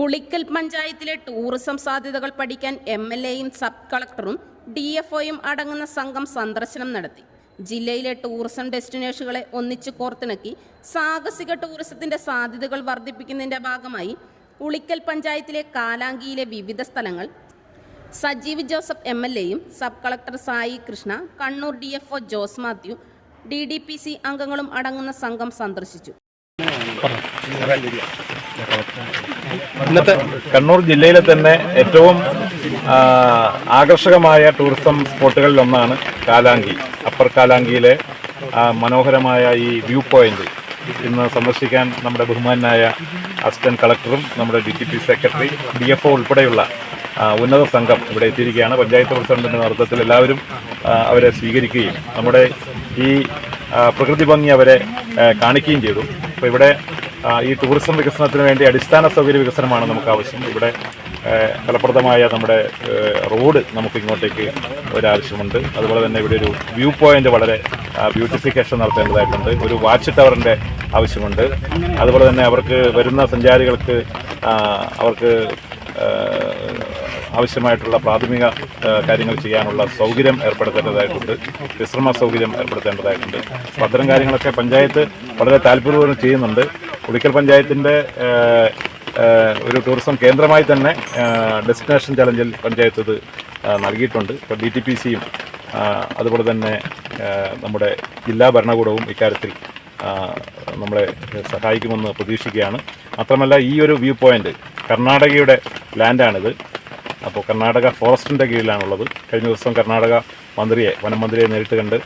പുളിക്കൽ പഞ്ചായത്തിലെ ടൂറിസം സാധ്യതകൾ പഠിക്കാൻ എം എൽ എയും സബ് കളക്ടറും ഡി എഫ് ഒയും അടങ്ങുന്ന സംഘം സന്ദർശനം നടത്തി. ജില്ലയിലെ ടൂറിസം ഡെസ്റ്റിനേഷനുകളെ ഒന്നിച്ചു കോർത്തിണക്കി സാഹസിക ടൂറിസത്തിന്റെ സാധ്യതകൾ വർദ്ധിപ്പിക്കുന്നതിന്റെ ഭാഗമായി ഉളിക്കൽ പഞ്ചായത്തിലെ കാലാങ്കിയിലെ വിവിധ സ്ഥലങ്ങൾ സജീവ് ജോസഫ് എം എൽ എയും sub collector Sai Krishna Kannur D F O Jose Mathew D D P C അംഗങ്ങളും അടങ്ങുന്ന സംഘം സന്ദർശിച്ചു. ഇന്നത്തെ കണ്ണൂർ ജില്ലയിലെ തന്നെ ഏറ്റവും ആകർഷകമായ ടൂറിസം സ്പോട്ടുകളിൽ ഒന്നാണ് കാലാങ്കി അപ്പർ കാലാങ്കിയിലെ മനോഹരമായ ഈ വ്യൂ പോയിന്റ്. ഇന്ന് സന്ദർശിക്കാൻ നമ്മുടെ ബഹുമാനായ അസിസ്റ്റന്റ് കളക്ടറും നമ്മുടെ D secretary D F O ഉൾപ്പെടെയുള്ള ഉന്നത സംഘം ഇവിടെ എത്തിയിരിക്കുകയാണ്. പഞ്ചായത്ത് പ്രസിഡന്റിന്റെ നേതൃത്വത്തിൽ എല്ലാവരും അവരെ സ്വീകരിക്കുകയും നമ്മുടെ ഈ പ്രകൃതി ഭംഗി അവരെ കാണിക്കുകയും ചെയ്തു. അപ്പോൾ ഇവിടെ ഈ ടൂറിസം വികസനത്തിന് വേണ്ടി അടിസ്ഥാന സൗകര്യ വികസനമാണ് നമുക്ക് ആവശ്യം. ഇവിടെ ഫലപ്രദമായ നമ്മുടെ റോഡ് നമുക്ക് ഇങ്ങോട്ടേക്ക് ഒരാവശ്യമുണ്ട്. അതുപോലെ തന്നെ ഇവിടെ ഒരു വ്യൂ പോയിന്റ് വളരെ ബ്യൂട്ടിഫിക്കേഷൻ നടത്തേണ്ടതായിട്ടുണ്ട്. ഒരു വാച്ച് ടവറിന്റെ ആവശ്യമുണ്ട്. അതുപോലെ തന്നെ അവർക്ക് വരുന്ന സഞ്ചാരികൾക്ക് അവർക്ക് ആവശ്യമായിട്ടുള്ള പ്രാഥമിക കാര്യങ്ങൾ ചെയ്യാനുള്ള സൗകര്യം ഏർപ്പെടുത്തേണ്ടതായിട്ടുണ്ട്. വിശ്രമ സൗകര്യം ഏർപ്പെടുത്തേണ്ടതായിട്ടുണ്ട്. അപ്പോൾ അത്തരം കാര്യങ്ങളൊക്കെ പഞ്ചായത്ത് വളരെ താല്പര്യപൂർവം ചെയ്യുന്നുണ്ട്. ഉളിക്കൽ പഞ്ചായത്തിന്റെ ഒരു ടൂറിസം കേന്ദ്രമായി തന്നെ ഡെസ്റ്റിനേഷൻ ചലഞ്ചിൽ പഞ്ചായത്ത് ഇത് നൽകിയിട്ടുണ്ട്. ഇപ്പോൾ ഡി ടി പി സിയും അതുപോലെ തന്നെ നമ്മുടെ ജില്ലാ ഭരണകൂടവും ഇക്കാര്യത്തിൽ നമ്മളെ സഹായിക്കുമെന്ന് പ്രതീക്ഷിക്കുകയാണ്. മാത്രമല്ല ഈ ഒരു വ്യൂ പോയിന്റ് കർണാടകയുടെ ലാൻഡാണിത്. അപ്പോൾ കർണാടക ഫോറസ്റ്റിന്റെ കീഴിലാണുള്ളത്. കഴിഞ്ഞ ദിവസം കർണാടക മന്ത്രിയെ വനമന്ത്രിയെ നേരിട്ട് കണ്ട്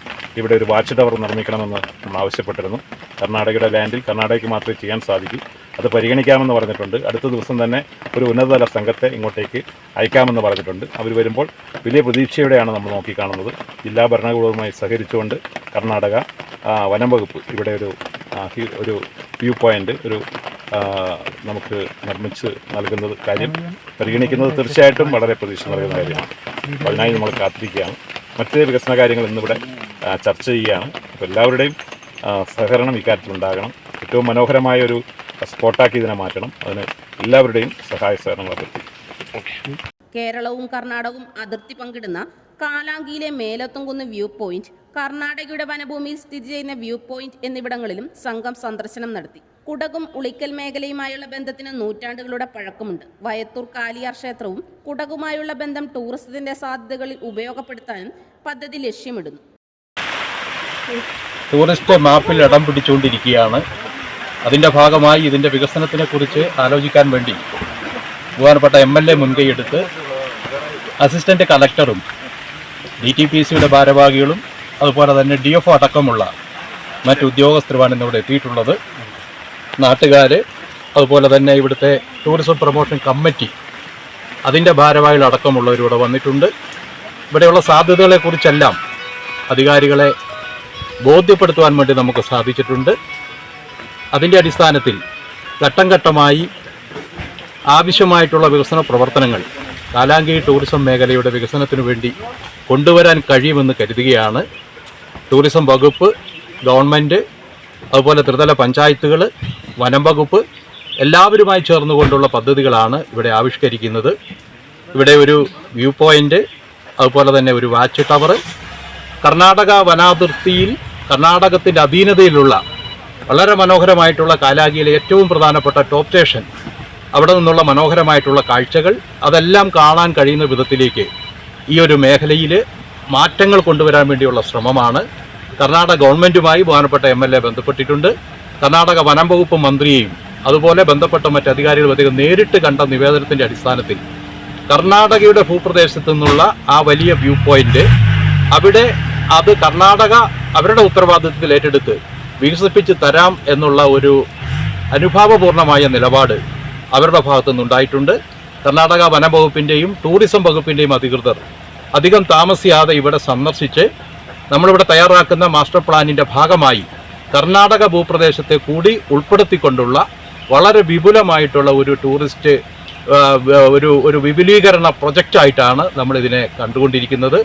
ഇവിടെ ഒരു വാച്ച് ടവർ നിർമ്മിക്കണമെന്ന് നമ്മൾ ആവശ്യപ്പെട്ടിരുന്നു. കർണാടകയുടെ ലാൻഡിൽ കർണാടകയ്ക്ക് മാത്രമേ ചെയ്യാൻ സാധിക്കൂ. അത് പരിഗണിക്കാമെന്ന് പറഞ്ഞിട്ടുണ്ട്. അടുത്ത ദിവസം തന്നെ ഒരു ഉന്നതതല സംഘത്തെ ഇങ്ങോട്ടേക്ക് അയക്കാമെന്ന് പറഞ്ഞിട്ടുണ്ട്. അവർ വരുമ്പോൾ വലിയ പ്രതീക്ഷയോടെയാണ് നമ്മൾ നോക്കിക്കാണുന്നത്. ജില്ലാ ഭരണകൂടവുമായി സഹകരിച്ചുകൊണ്ട് കർണാടക വനം വകുപ്പ് ഇവിടെ ഒരു ഒരു വ്യൂ പോയിന്റ് ഒരു നമുക്ക് നിർമ്മിച്ച് നൽകുന്നത് കാര്യം പരിഗണിക്കുന്നത് തീർച്ചയായിട്ടും വളരെ പ്രതീക്ഷ നൽകുന്ന കാര്യമാണ്. അപ്പോൾ അതിനായി നമ്മൾ കാത്തിരിക്കുകയാണ്. മറ്റ് വികസന കാര്യങ്ങൾ ഇന്നിവിടെ ചർച്ച ചെയ്യുകയാണ്. അപ്പോൾ എല്ലാവരുടെയും സഹകരണം ഇക്കാര്യത്തിൽ ഉണ്ടാകണം. ഏറ്റവും മനോഹരമായ ഒരു സ്പോട്ടാക്കി ഇതിനെ മാറ്റണം. അതിന് എല്ലാവരുടെയും സഹായ സഹകരണങ്ങൾ അഭ്യർത്ഥിക്കും കേരളവും കർണാടകവും അതിർത്തി പങ്കിടുന്ന കാലാങ്കിയിലെ മേലത്തുംകുന്ന് വ്യൂ പോയിന്റ് കർണാടകയുടെ വനഭൂമിയിൽ സ്ഥിതി ചെയ്യുന്ന വ്യൂ പോയിന്റ് എന്നിവിടങ്ങളിലും സംഘം സന്ദർശനം നടത്തി. കുടകും ഉളിക്കൽ മേഖലയുമായുള്ള ബന്ധത്തിന് നൂറ്റാണ്ടുകളുടെ പഴക്കമുണ്ട്. വയത്തൂർ കാലിയാർ ക്ഷേത്രവും കുടകുമായുള്ള ബന്ധം ടൂറിസത്തിന്റെ സാധ്യതകളിൽ ഉപയോഗപ്പെടുത്താനും പദ്ധതി ലക്ഷ്യമിടുന്നു. ടൂറിസ്റ്റ് മാപ്പിൽ ഇടം പിടിച്ചുകൊണ്ടിരിക്കുകയാണ്. അതിന്റെ ഭാഗമായി ഇതിന്റെ വികസനത്തിനെക്കുറിച്ച് ആലോചിക്കാൻ വേണ്ടി ബഹുമാനപ്പെട്ട എം എൽ എ മുൻകൈയെടുത്ത് അസിസ്റ്റന്റ് കളക്ടറും ഡി ടി പി സിയുടെ ഭാരവാഹികളും അതുപോലെ തന്നെ ഡി എഫ് അടക്കമുള്ള മറ്റു ഉദ്യോഗസ്ഥരുമാണ് ഇന്നിവിടെ എത്തിയിട്ടുള്ളത്. നാട്ടുകാർ അതുപോലെ തന്നെ ഇവിടുത്തെ ടൂറിസം പ്രൊമോഷൻ കമ്മിറ്റി അതിന്റെ ഭാരവാഹികളടക്കമുള്ളവരിവിടെ വന്നിട്ടുണ്ട്. ഇവിടെയുള്ള സാധ്യതകളെക്കുറിച്ചെല്ലാം അധികാരികളെ ബോധ്യപ്പെടുത്തുവാൻ വേണ്ടി നമുക്ക് സാധിച്ചിട്ടുണ്ട്. അതിന്റെ അടിസ്ഥാനത്തിൽ ഘട്ടം ഘട്ടമായി ആവശ്യമായിട്ടുള്ള വികസന പ്രവർത്തനങ്ങൾ കാലാങ്കി ടൂറിസം മേഖലയുടെ വികസനത്തിനു വേണ്ടി കൊണ്ടുവരാൻ കഴിയുമെന്ന് കരുതുകയാണ്. ടൂറിസം വകുപ്പ് ഗവൺമെന്റ് അതുപോലെ ത്രിതല പഞ്ചായത്തുകൾ വനം വകുപ്പ് എല്ലാവരുമായി ചേർന്നുകൊണ്ടുള്ള പദ്ധതികളാണ് ഇവിടെ ആവിഷ്കരിക്കുന്നത്. ഇവിടെ ഒരു വ്യൂ പോയിന്റ് അതുപോലെ തന്നെ ഒരു വാച്ച് ടവർ. കർണാടക വനാതിർത്തിയിൽ കർണാടകത്തിന്റെ അധീനതയിലുള്ള വളരെ മനോഹരമായിട്ടുള്ള കാലാകിയിലെ ഏറ്റവും പ്രധാനപ്പെട്ട ടോപ്പ് സ്റ്റേഷൻ അവിടെ നിന്നുള്ള മനോഹരമായിട്ടുള്ള കാഴ്ചകൾ അതെല്ലാം കാണാൻ കഴിയുന്ന വിധത്തിലേക്ക് ഈ ഒരു മേഖലയിൽ മാറ്റങ്ങൾ കൊണ്ടുവരാൻ വേണ്ടിയുള്ള ശ്രമമാണ്. കർണാടക ഗവൺമെന്റുമായി ബഹുമാനപ്പെട്ട എം എൽ എ ബന്ധപ്പെട്ടിട്ടുണ്ട്. കർണാടക വനം വകുപ്പ് മന്ത്രിയെയും അതുപോലെ ബന്ധപ്പെട്ട മറ്റ് അദ്ദേഹം നേരിട്ട് കണ്ട നിവേദനത്തിന്റെ അടിസ്ഥാനത്തിൽ കർണാടകയുടെ ഭൂപ്രദേശത്തു നിന്നുള്ള ആ വലിയ വ്യൂ പോയിന്റ് അവിടെ അത് കർണാടക അവരുടെ ഉത്തരവാദിത്വത്തിൽ ഏറ്റെടുത്ത് വികസിപ്പിച്ച് തരാം എന്നുള്ള ഒരു അനുഭാവപൂർണമായ നിലപാട് അവരുടെ ഭാഗത്തു നിന്നുണ്ടായിട്ടുണ്ട് കർണാടക വനംവകുപ്പിന്റെയും ടൂറിസം വകുപ്പിന്റെയും അധികൃതർ അധികം താമസിയാതെ ഇവിടെ സന്ദർശിച്ച് നമ്മളിവിടെ തയ്യാറാക്കുന്ന മാസ്റ്റർ പ്ലാനിന്റെ ഭാഗമായി കർണാടക ഭൂപ്രദേശത്തെ കൂടി ഉൾപ്പെടുത്തിക്കൊണ്ടുള്ള വളരെ വിപുലമായിട്ടുള്ള ഒരു ടൂറിസ്റ്റ് ഒരു ഒരു വിപുലീകരണ പ്രൊജക്റ്റായിട്ടാണ് നമ്മളിതിനെ കണ്ടുകൊണ്ടിരിക്കുന്നത്.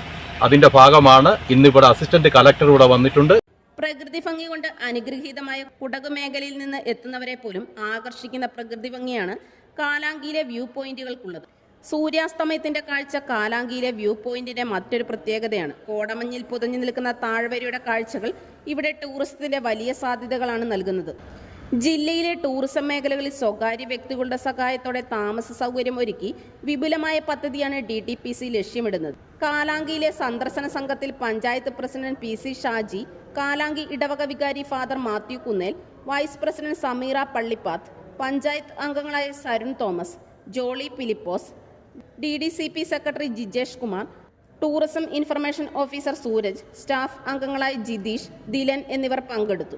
അതിന്റെ ഭാഗമാണ് ഇന്നിവിടെ അസിസ്റ്റന്റ് കലക്ടർ ഇവിടെ വന്നിട്ടുണ്ട്. പ്രകൃതി ഭംഗി കൊണ്ട് അനുഗ്രഹീതമായ കുടക് മേഖലയിൽ നിന്ന് എത്തുന്നവരെ പോലും ആകർഷിക്കുന്ന പ്രകൃതി ഭംഗിയാണ് കാലാങ്കിയിലെ വ്യൂ പോയിന്റുകൾക്കുള്ളത്. സൂര്യാസ്തമയത്തിന്റെ കാഴ്ച കാലാങ്കിയിലെ വ്യൂ പോയിന്റിന്റെ മറ്റൊരു പ്രത്യേകതയാണ്. കോടമഞ്ഞിൽ പുതഞ്ഞു നിൽക്കുന്ന താഴ്വരയുടെ കാഴ്ചകൾ ഇവിടെ ടൂറിസത്തിന്റെ വലിയ സാധ്യതകളാണ് നൽകുന്നത്. ജില്ലയിലെ ടൂറിസം മേഖലകളിൽ സ്വകാര്യ വ്യക്തികളുടെ സഹായത്തോടെ താമസ സൗകര്യം ഒരുക്കി വിപുലമായ പദ്ധതിയാണ് ഡി ടി പി സി ലക്ഷ്യമിടുന്നത്. കാലാങ്കിയിലെ സന്ദർശന സംഘത്തിൽ panchayat president P C Shaji Kalanki ഇടവക വികാരി father Mathew Kunnel vice president Sameera Pallippath panchayat അംഗങ്ങളായ Sarun Thomas Jolly Philipose D D C P secretary Jijesh Kumar tourism information officer Sooraj staff അംഗങ്ങളായ Jitheesh Dylan എന്നിവർ പങ്കെടുത്തു.